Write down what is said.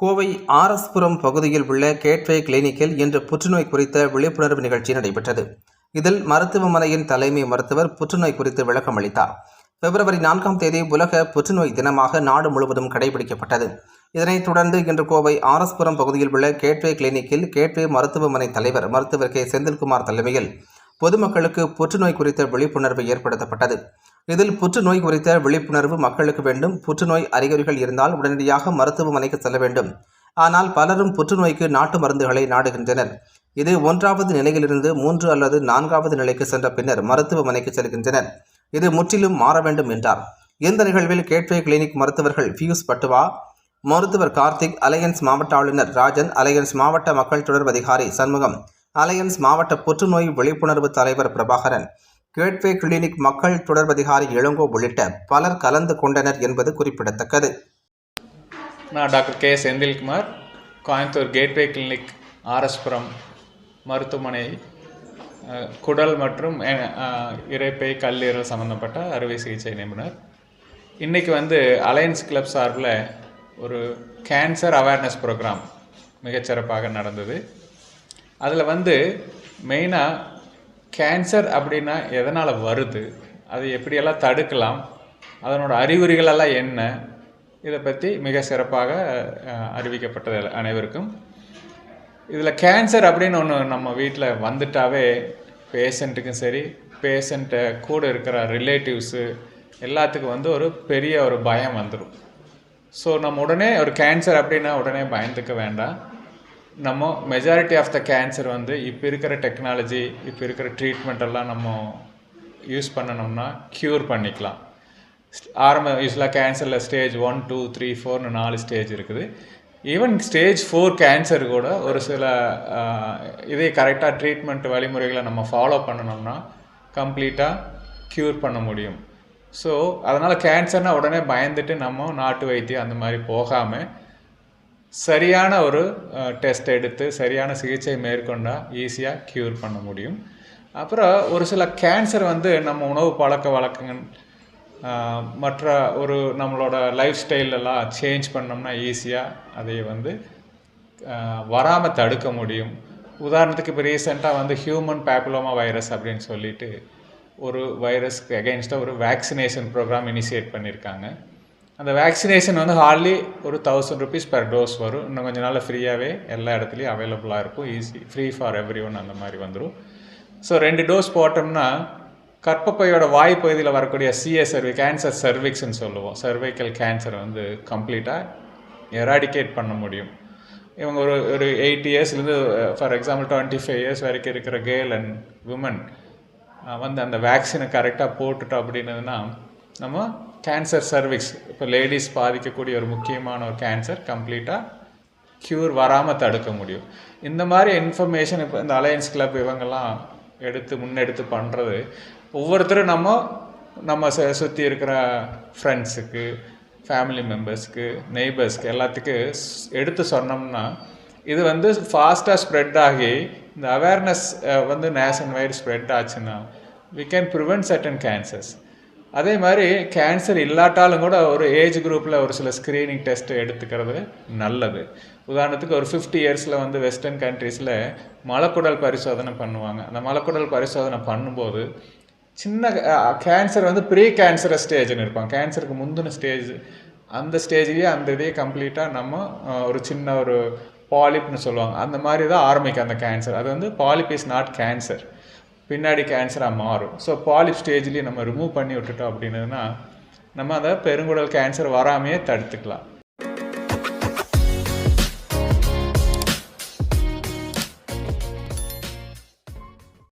கோவை ஆர்எஸ்புரம் பகுதியில் உள்ள கேட்வே கிளினிக்கில் இன்று புற்றுநோய் குறித்த விழிப்புணர்வு நிகழ்ச்சி நடைபெற்றது. இதில் மருத்துவமனையின் தலைமை மருத்துவர் புற்றுநோய் குறித்து விளக்கம் அளித்தார். பிப்ரவரி நான்காம் தேதி உலக புற்றுநோய் தினமாக நாடு முழுவதும் கடைபிடிக்கப்பட்டது. இதனைத் தொடர்ந்து இன்று கோவை ஆர்எஸ்புரம் பகுதியில் உள்ள கேட்வே கிளினிக்கில் கேட்வே மருத்துவமனை தலைவர் மருத்துவர் கே செந்தில்குமார் தலைமையில் பொதுமக்களுக்கு புற்றுநோய் குறித்த விழிப்புணர்வு ஏற்படுத்தப்பட்டது. இதில் புற்றுநோய் குறித்த விழிப்புணர்வு மக்களுக்கு வேண்டும். புற்றுநோய் அறிகுறிகள் இருந்தால் உடனடியாக மருத்துவமனைக்கு செல்ல வேண்டும். ஆனால் பலரும் புற்றுநோய்க்கு நாட்டு மருந்துகளை நாடுகின்றனர். இது ஒன்றாவது நிலையிலிருந்து மூன்று அல்லது நான்காவது நிலைக்கு சென்ற பின்னர் மருத்துவமனைக்கு செல்கின்றனர். இது முற்றிலும் மாற வேண்டும் என்றார். இந்த நிகழ்வில் கேட்வே கிளினிக் மருத்துவர்கள் பியூஸ் பட்டுவா மருத்துவர் கார்த்திக் அலையன்ஸ் மாவட்ட ஆளுநர் ராஜன் அலையன்ஸ் மாவட்ட மக்கள் தொடர்பு அதிகாரி சண்முகம் அலையன்ஸ் மாவட்ட புற்றுநோய் விழிப்புணர்வு தலைவர் பிரபாகரன் கேட்வே கிளினிக் மக்கள் தொடர்பு அதிகாரி இளங்கோ உள்ளிட்ட பலர் கலந்து கொண்டனர் என்பது குறிப்பிடத்தக்கது. நான் doctor K Senthilkumar Coimbatore gateway clinic RS Puram மருத்துவமனை குடல் மற்றும் இறைப்பை கல்லீரல் சம்மந்தப்பட்ட அறுவை சிகிச்சை நிபுணர். இன்றைக்கி வந்து அலையன்ஸ் கிளப் சார்பில் ஒரு கேன்சர் அவேர்னஸ் ப்ரோக்ராம் மிகச்சிறப்பாக நடந்தது. அதில் வந்து மெயினாக கேன்சர் அப்படின்னா எதனால் வருது? அது எப்படியெல்லாம் தடுக்கலாம்? அதனோட அறிகுறிகளெல்லாம் என்ன? இதை பற்றி மிக சிறப்பாக அறிவிக்கப்பட்டது அனைவருக்கும். இதில் கேன்சர் அப்படின்னு ஒன்று நம்ம வீட்டில் வந்துட்டாவே பேஷண்ட்டுக்கும் சரி பேஷண்ட்டை கூட இருக்கிற ரிலேட்டிவ்ஸு எல்லாத்துக்கும் வந்து ஒரு பெரிய ஒரு பயம் வந்துடும் ஸோ நம்ம உடனே ஒரு கேன்சர் அப்படின்னா உடனே பயந்துக்க வேண்டாம். நம்ம மெஜாரிட்டி ஆஃப் த கேன்சர் வந்து இப்போ இருக்கிற டெக்னாலஜி இப்போ இருக்கிற ட்ரீட்மெண்ட் எல்லாம் நம்ம யூஸ் பண்ணணும்னா க்யூர் பண்ணிக்கலாம். ஆரம்ப யூஸ்வலாக கேன்சரில் ஸ்டேஜ் ஒன் டூ த்ரீ ஃபோர்னு நாலு ஸ்டேஜ் இருக்குது. ஈவன் ஸ்டேஜ் ஃபோர் கேன்சர் கூட ஒரு சில இதே கரெக்டாக ட்ரீட்மெண்ட் வழிமுறைகளை நம்ம ஃபாலோ பண்ணணும்னா கம்ப்ளீட்டாக க்யூர் பண்ண முடியும். ஸோ அதனால் கேன்சர்னால் உடனே பயந்துட்டு நம்ம நாட்டு வைத்தியம் அந்த மாதிரி போகாமல் சரியான ஒரு டெஸ்ட் எடுத்து சரியான சிகிச்சை மேற்கொண்டால் ஈஸியாக க்யூர் பண்ண முடியும். அப்புறம் ஒரு சில கேன்சர் வந்து நம்ம உணவு பழக்க வழக்கங்கள் மற்ற ஒரு நம்மளோட லைஃப் ஸ்டைலெல்லாம் சேஞ்ச் பண்ணோம்னா ஈஸியாக அதை வந்து வராமல் தடுக்க முடியும். உதாரணத்துக்கு இப்போ ரீசெண்டாக வந்து ஹியூமன் பேப்புலோமா வைரஸ் அப்படின்னு சொல்லிட்டு ஒரு வைரஸ்க்கு அகெயின்ஸ்டாக ஒரு வேக்சினேஷன் ப்ரோக்ராம் இனிஷியேட் பண்ணியிருக்காங்க அந்த வேக்சினேஷன் வந்து ஹார்ட்லி ஒரு தௌசண்ட் ருபீஸ் பர் டோஸ் வரும். இன்னும் கொஞ்ச நாள் ஃப்ரீயாகவே எல்லா இடத்துலையும் அவைலபிளாக இருக்கும். Easy free for everyone அந்த மாதிரி வந்துடும் ஸோ ரெண்டு டோஸ் போட்டோம்னா கற்பப்பையோட வாய் பகுதியில் வரக்கூடிய சிஏ சர்வி கேன்சர் சர்விக்ஸ்ன்னு சொல்லுவோம். சர்வைக்கல் கேன்சர் வந்து கம்ப்ளீட்டாக எராடிகேட் பண்ண முடியும். இவங்க ஒரு ஒரு eight இயர்ஸ்லேருந்து for example twenty five years வரைக்கும் இருக்கிற கேர்ள் அண்ட் உமன் வந்து அந்த வேக்சினை கரெக்டாக போட்டுட்டோம் அப்படின்னதுன்னா நம்ம கேன்சர் சர்விக்ஸ் இப்போ லேடிஸ் பாதிக்கக்கூடிய ஒரு முக்கியமான ஒரு கேன்சர் கம்ப்ளீட்டாக க்யூர் வராமல் தடுக்க முடியும். இந்த மாதிரி இன்ஃபர்மேஷன் இப்போ இந்த அலையன்ஸ் கிளப் இவங்கெல்லாம் எடுத்து முன்னெடுத்து பண்ணுறது ஒவ்வொருத்தரும் நம்ம நம்ம சுற்றி இருக்கிற ஃப்ரெண்ட்ஸுக்கு ஃபேமிலி மெம்பர்ஸ்க்கு நெய்பர்ஸ்க்கு எல்லாத்துக்கும் ஸ்- எடுத்து சொன்னோம்னா இது வந்து ஃபாஸ்ட்டாக ஸ்ப்ரெட் ஆகி இந்த அவேர்னஸ் வந்து நேஷன் வைடு ஸ்ப்ரெட் ஆச்சுன்னா we can prevent certain cancers அதே மாதிரி கேன்சர் இல்லாட்டாலும் கூட ஒரு ஏஜ் குரூப்பில் ஒரு சில ஸ்க்ரீனிங் டெஸ்ட் எடுத்துக்கிறது நல்லது. உதாரணத்துக்கு ஒரு ஃபிஃப்டி இயர்ஸில் வந்து வெஸ்டர்ன் கண்ட்ரீஸில் மலக்குடல் பரிசோதனை பண்ணுவாங்க. அந்த மலக்குடல் பரிசோதனை பண்ணும்போது சின்ன கேன்சர் வந்து ப்ரீ கேன்சர் ஸ்டேஜ்னு இருப்பாங்க. கேன்சருக்கு முந்தின ஸ்டேஜ் அந்த ஸ்டேஜ்லேயே அந்த இதையே கம்ப்ளீட்டாக நம்ம ஒரு சின்ன ஒரு பாலிப்னு சொல்லுவாங்க. அந்த மாதிரி தான் ஆரம்பிக்கும் அந்த கேன்சர் அது வந்து பாலிப் இஸ் நாட் கேன்சர் பின்னாடி கேன்சராக மாறும். ஸோ பாலிப் ஸ்டேஜ்லேயே நம்ம ரிமூவ் பண்ணி விட்டுட்டோம் அப்படின்னா நம்ம அதை பெருங்குடல் கேன்சர் வராமையே தடுத்துக்கலாம்.